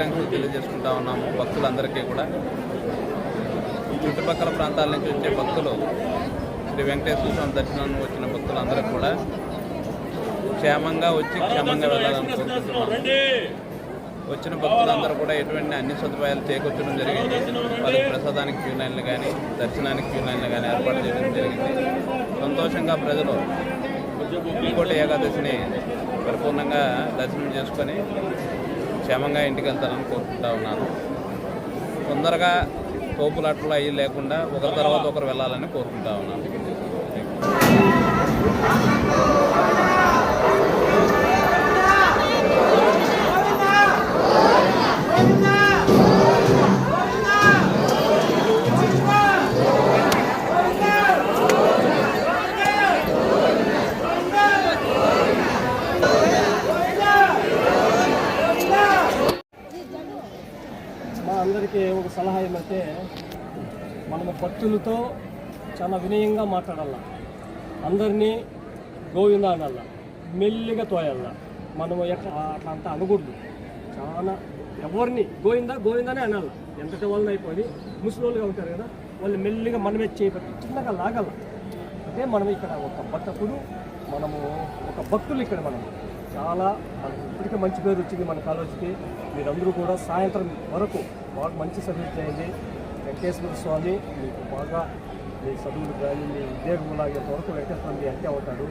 శుభాకాంక్షలు తెలియజేసుకుంటా ఉన్నాము భక్తులందరికీ కూడా. చుట్టుపక్కల ప్రాంతాల నుంచి వచ్చే భక్తులు శ్రీ వెంకటేశ్వర స్వామి దర్శనం వచ్చిన భక్తులందరూ కూడా క్షేమంగా వచ్చి క్షేమంగా వెళ్ళాలని కోరుకుంటున్నాము. వచ్చిన భక్తులందరూ కూడా ఎటువంటి అన్ని సదుపాయాలు చేకూర్చడం జరిగింది. వాళ్ళకి ప్రసాదానికి క్యూ లైన్లు కానీ దర్శనానికి క్యూ లైన్లు కానీ ఏర్పాటు చేయడం జరిగింది. సంతోషంగా ప్రజలు ఇంకోటి ఏకాదశిని పరిపూర్ణంగా దర్శనం చేసుకొని క్షేమంగా ఇంటికి వెళ్తారని కోరుకుంటా ఉన్నాను. తొందరగా తోపులాట్లు అయ్యి లేకుండా ఒకరి తర్వాత ఒకరు వెళ్ళాలని కోరుకుంటా ఉన్నాను మా అందరికీ ఒక సలహా ఏమంటే మనము భక్తులతో చాలా వినయంగా మాట్లాడాల. అందరినీ గోవింద అనాల మెల్లిగా తోయాల మనము ఎట్లా అట్లా అంతా అనకూడదు. చాలా ఎవరిని గోవిందా గోవిందానే అనాల. ఎంతటి వాళ్ళని అయిపోయి ముసలోళ్ళుగా ఉంటారు కదా వాళ్ళు మెల్లిగా మనమే చేపట్టి చిన్నగా లాగల. అంటే మనం ఇక్కడ ఒక భక్తుడు మనము ఒక భక్తులు ఇక్కడ మనం. చాలా మనకి ఇప్పటికే మంచి పేరు వచ్చింది మన కాలేజీకి. మీరందరూ కూడా సాయంత్రం వరకు వాళ్ళకి మంచి సర్వీస్ చేయండి. వెంకటేశ్వర స్వామి మీకు బాగా మీ చదువులు కానీ మీ ఉద్యోగం లాగేంత వరకు వెంకటేశ్వర స్వామి హత్య ఉంటాడు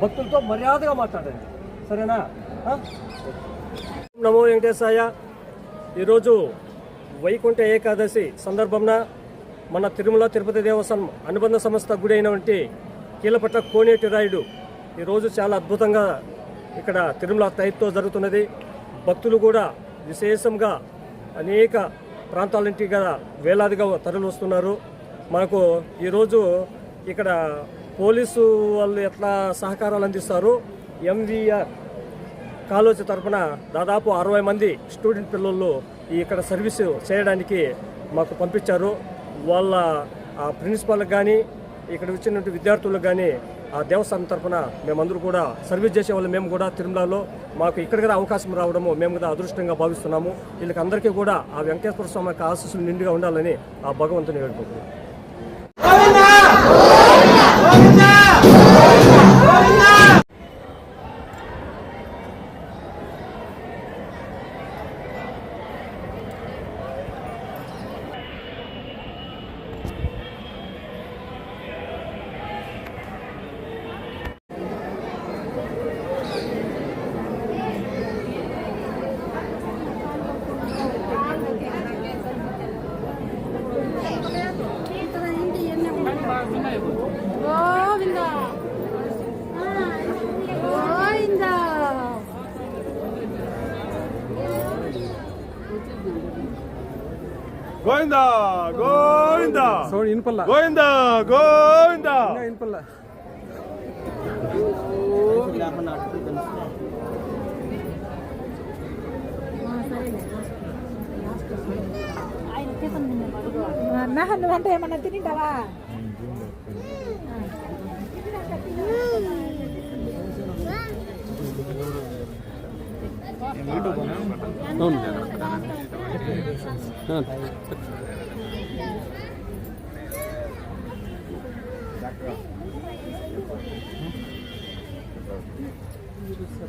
భక్తులతో మర్యాదగా మాట్లాడండి. సరేనా? నమో వెంకటేశాయ. ఈరోజు వైకుంఠ ఏకాదశి సందర్భంన మన తిరుమల తిరుపతి దేవస్థానం అనుబంధ సంస్థ గుడి అయినటువంటి కీలపట్ల కోనేటి రాయుడు ఈరోజు చాలా అద్భుతంగా ఇక్కడ తిరుమల టైప్తో జరుగుతున్నది. భక్తులు కూడా విశేషంగా అనేక ప్రాంతాల నుంచి కదా వేలాదిగా తరలి వస్తున్నారు. మనకు ఈరోజు ఇక్కడ పోలీసు వాళ్ళు ఎట్లా సహకారాలు అందిస్తారు? ఎంవీఆర్ కాలేజీ తరఫున దాదాపు అరవై మంది స్టూడెంట్ పిల్లలు ఇక్కడ సర్వీస్ చేయడానికి మాకు పంపించారు. వాళ్ళ ప్రిన్సిపాల్కి కానీ ఇక్కడ వచ్చినటువంటి విద్యార్థులకు కానీ ఆ దేవస్థానం తరపున మేమందరూ కూడా సర్వీస్ చేసే వాళ్ళు. మేము కూడా తిరుమలలో మాకు ఇక్కడ కూడా అవకాశం రావడము మేము కూడా అదృష్టంగా భావిస్తున్నాము. వీళ్ళకి అందరికీ కూడా ఆ వెంకటేశ్వర స్వామి యొక్క ఆశీస్సులు నిండుగా ఉండాలని ఆ భగవంతుని వేడుకుంటున్నాం. ಇನ್ಪಲ್ಲ ಗೋವಿಂದ ಗೋವಿಂದ ಇನ್ಪಲ್ಲ నువ్వు అంటే ఏమన్నా తింటావా అవును 是。嗯。啊。就是。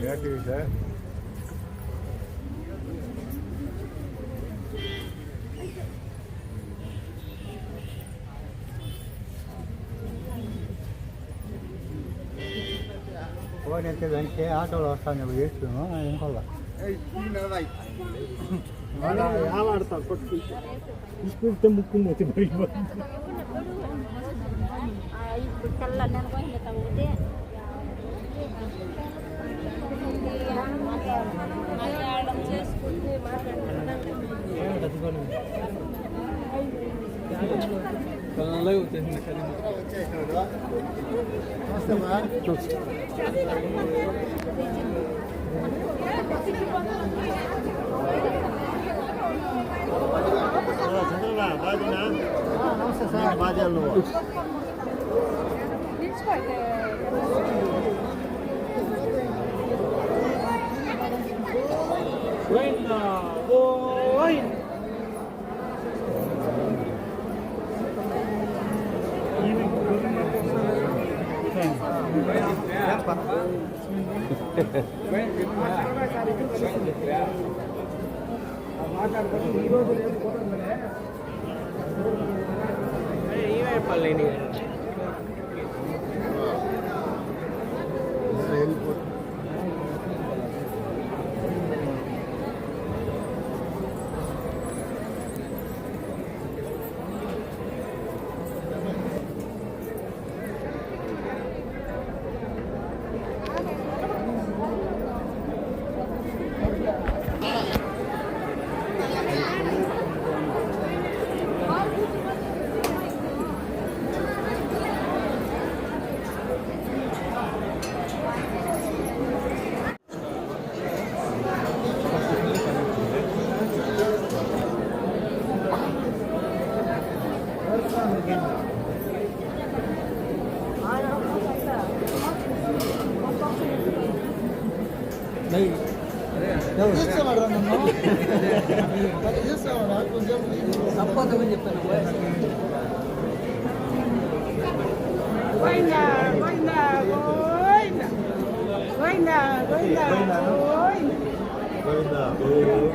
你看，你这。అయితే వెంటనే ఆటోలో వస్తాను వేస్తున్నాను ఇంకోళ్ళ ఆడతారు కొట్టుకు తీసుకుంటే వచ్చి ఇప్పుడు కళ్ళ నెలకొని తగ్గితే చేసుకుంటే నమస్తే సార్ బాధ్యాలు గోవిందా గోవింద గోవిందా గోవిందా గోవిందా గోవిందా గోవిందా గోవిందా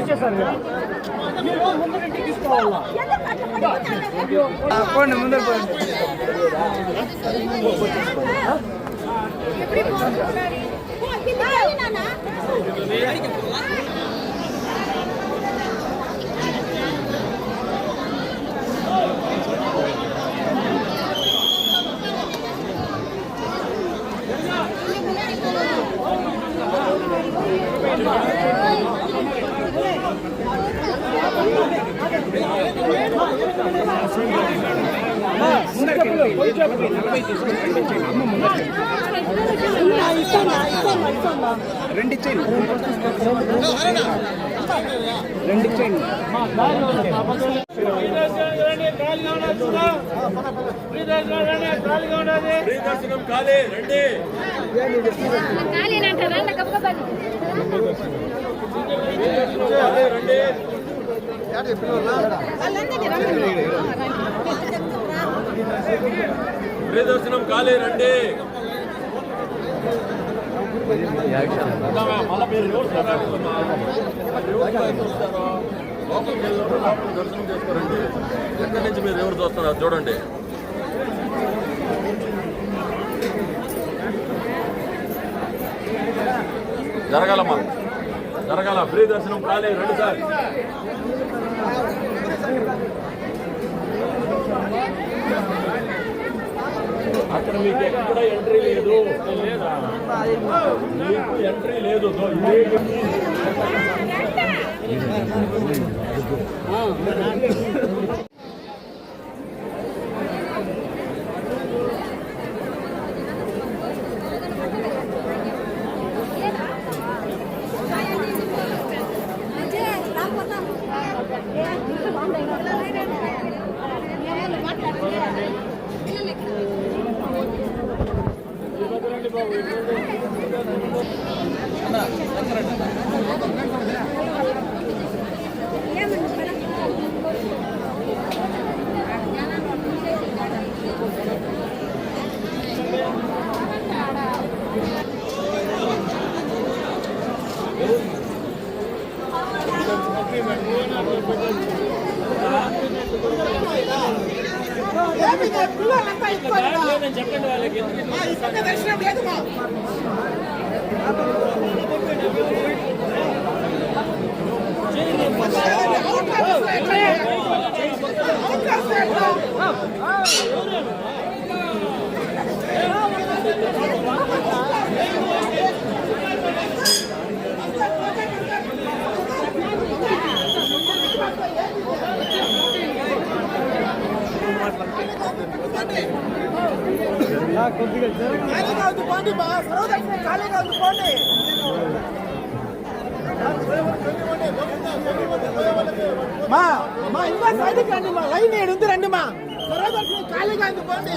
ఇచ్చేసారు కదా మీరు ముందు ఇంటికి తీసుకోవాలా పోండి ముందర పోండి. ఖాళీనంటారా గబగబా దర్శనం కాలే రండి. దర్శనం చేసుకోరండి ఎక్కడి నుంచి మీరు ఎవరు చూస్తున్నారు చూడండి. జరగాలమ్మా. జరగాల. ఫ్రీ దర్శనం కాలే రెండు సార్ అక్కడ మీకు ఎక్కడ ఎంట్రీ లేదు. మీకు ఎంట్రీ లేదు. 어, 나. మా మా ఇంకా సైడ్కి రండి మా లైన్ ఏడు ఉంది రండి మా సర్వదర్శనం ఖాళీగా ఉంది పోండి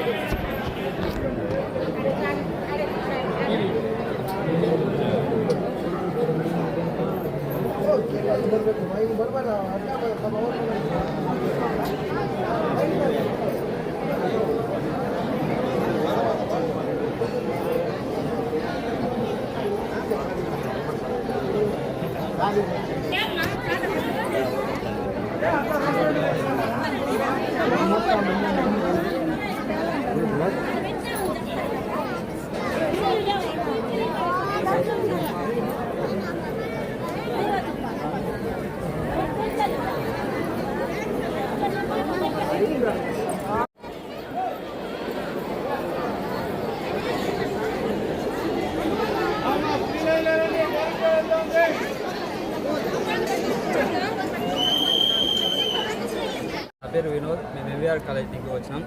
నా పేరు వినోద్ మేము ఎంవీఆర్ కాలేజ్ నుంచి వచ్చినాం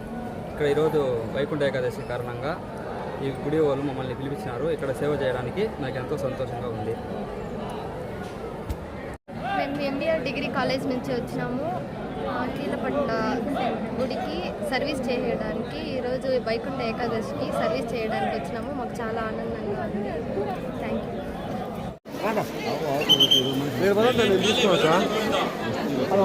ఇక్కడ ఈరోజు వైకుంఠ ఏకాదశి కారణంగా ఈ గుడి వాళ్ళు మమ్మల్ని పిలిపించినారు. ఇక్కడ సేవ చేయడానికి నాకు ఎంతో సంతోషంగా ఉంది. మేము ఎంబీఆర్ డిగ్రీ కాలేజ్ నుంచి వచ్చినాము. కీలపట్ల గుడికి సర్వీస్ చేయడానికి ఈరోజు వైకుంఠ ఏకాదశికి సర్వీస్ చేయడానికి వచ్చినాము. మాకు చాలా ఆనందంగా ఉంది. థ్యాంక్ యూ హలో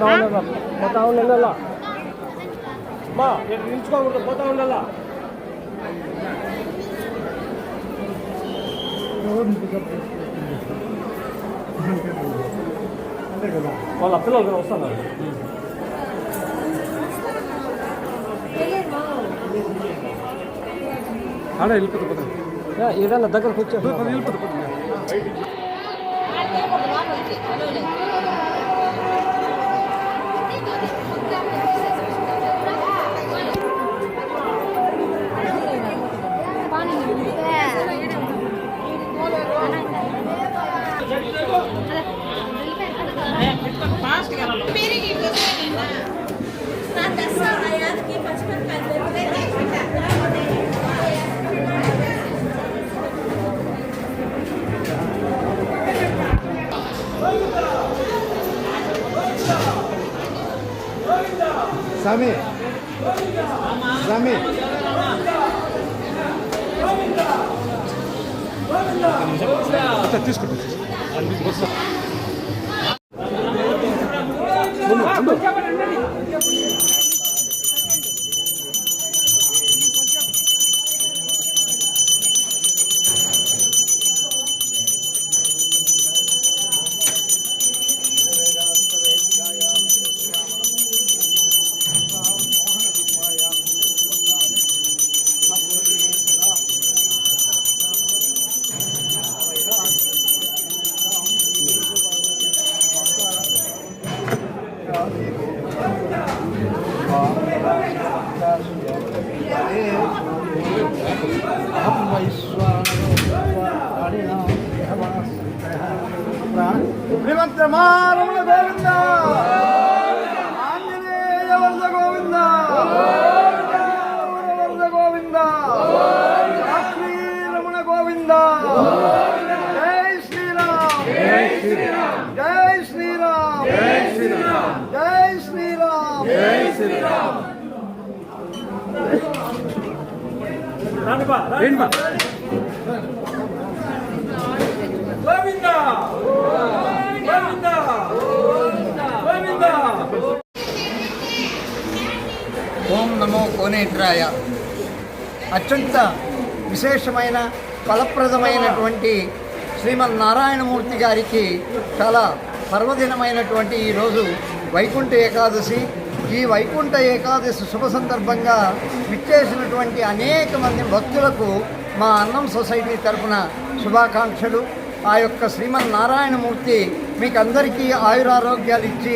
పోతా ఉండాల? పోతా ఉండాల? మా ఇక్కడ నిల్చుకోకూడదు పోతా ఉండాలా? వాళ్ళ పిల్లలు కూడా వస్తున్నారు. ఆడ వెళ్ళిపోతుంది ఏదైనా దగ్గరకు వచ్చా వెళ్ళిపోతుంది ありがとした。అహం వైశ్వానరో శ్రీమంతమారముల గోవింద ఓం నమో కోనేట్రాయ. అత్యంత విశేషమైన ఫలప్రదమైనటువంటి శ్రీమన్నారాయణమూర్తి గారికి చాలా పర్వదినమైనటువంటి ఈరోజు వైకుంఠ ఏకాదశి. ఈ వైకుంఠ ఏకాదశి శుభ సందర్భంగా విచ్చేసినటువంటి అనేక మంది భక్తులకు మా అన్నం సొసైటీ తరపున శుభాకాంక్షలు. ఆ యొక్క శ్రీమన్నారాయణమూర్తి మీకు అందరికీ ఆయురారోగ్యాలు ఇచ్చి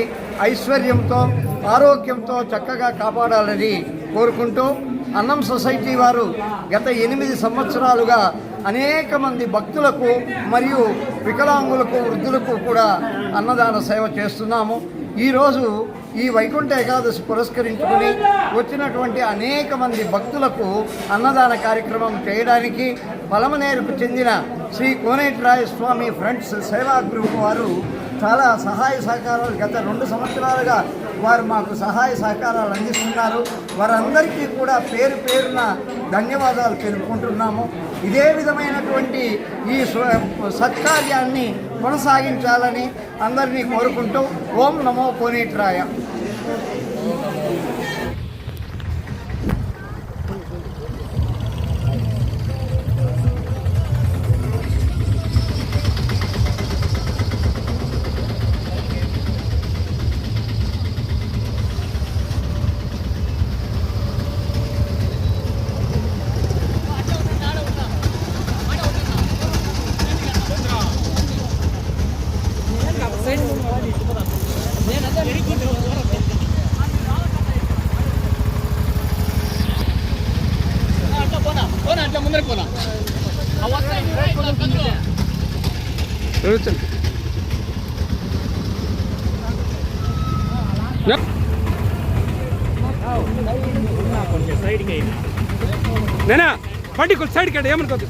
ఐశ్వర్యంతో ఆరోగ్యంతో చక్కగా కాపాడాలని కోరుకుంటూ అన్నం సొసైటీ వారు గత ఎనిమిది సంవత్సరాలుగా అనేక మంది భక్తులకు మరియు వికలాంగులకు వృద్ధులకు కూడా అన్నదాన సేవ చేస్తున్నాము. ఈరోజు ఈ వైకుంఠ ఏకాదశి పురస్కరించుకుని వచ్చినటువంటి అనేక మంది భక్తులకు అన్నదాన కార్యక్రమం చేయడానికి పలమనేరుకు చెందిన శ్రీ కోనేటిరాయ స్వామి ఫ్రెండ్స్ సేవా గ్రూప్ వారు చాలా సహాయ సహకారాలు గత రెండు సంవత్సరాలుగా వారు మాకు సహాయ సహకారాలు అందిస్తున్నారు. వారందరికీ కూడా పేరు పేరున ధన్యవాదాలు తెలుపుకుంటున్నాము. ఇదే విధమైనటువంటి ఈ స్వ- సత్కార్యాన్ని కొనసాగించాలని అందరినీ కోరుకుంటూ ఓం నమో కోనేట్రాయ. నేనా? బండి కొంచెం సైడ్కి అండి ఏమనుకోద్దు.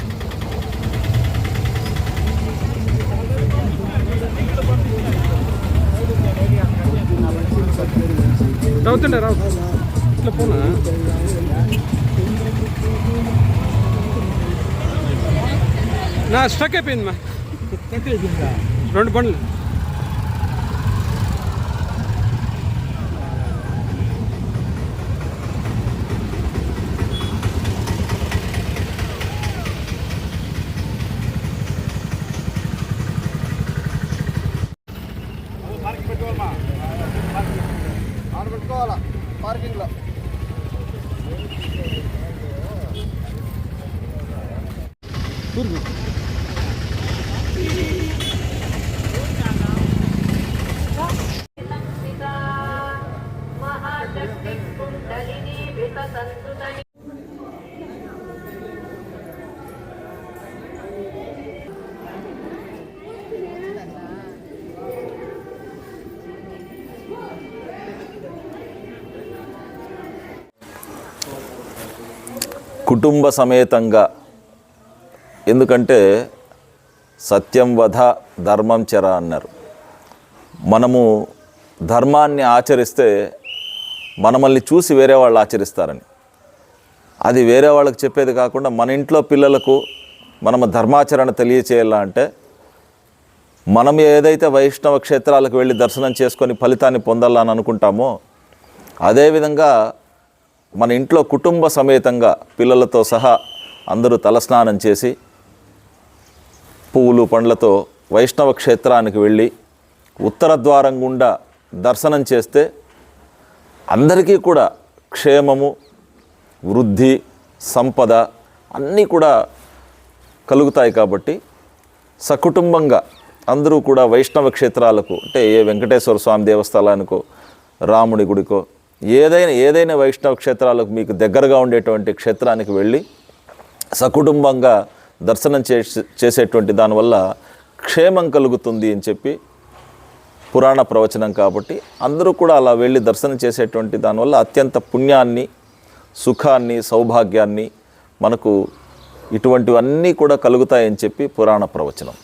రావుతుండే రావు. ఇట్లా పోనా? నా స్టక్ అయిపోయింది మా. రెండు బండ్లు. కుటుంబ సమేతంగా ఎందుకంటే సత్యం వధ ధర్మం చెర అన్నారు. మనము ధర్మాన్ని ఆచరిస్తే మనమల్ని చూసి వేరే వాళ్ళు ఆచరిస్తారని. అది వేరే వాళ్ళకి చెప్పేది కాకుండా మన ఇంట్లో పిల్లలకు మనము ధర్మాచరణ తెలియచేయాలా అంటే మనం ఏదైతే వైష్ణవ క్షేత్రాలకు వెళ్ళి దర్శనం చేసుకొని ఫలితాన్ని పొందాలని అనుకుంటామో అదేవిధంగా మన ఇంట్లో కుటుంబ సమేతంగా పిల్లలతో సహా అందరూ తలస్నానం చేసి పువ్వులు పండ్లతో వైష్ణవ క్షేత్రానికి వెళ్ళి ఉత్తర ద్వారం గుండా దర్శనం చేస్తే అందరికీ కూడా క్షేమము వృద్ధి సంపద అన్నీ కూడా కలుగుతాయి కాబట్టి సకుటుంబంగా అందరూ కూడా వైష్ణవ క్షేత్రాలకు అంటే ఏ వెంకటేశ్వర స్వామి దేవస్థానానికో రాముడి గుడికో ఏదైనా ఏదైనా వైష్ణవ క్షేత్రాలకు మీకు దగ్గరగా ఉండేటువంటి క్షేత్రానికి వెళ్ళి సకుటుంబంగా దర్శనం చేసేటువంటి దానివల్ల క్షేమం కలుగుతుంది అని చెప్పి పురాణ ప్రవచనం కాబట్టి అందరూ కూడా అలా వెళ్ళి దర్శనం చేసేటువంటి దానివల్ల అత్యంత పుణ్యాన్ని సుఖాన్ని సౌభాగ్యాన్ని మనకు ఇటువంటివన్నీ కూడా కలుగుతాయని చెప్పి పురాణ ప్రవచనం.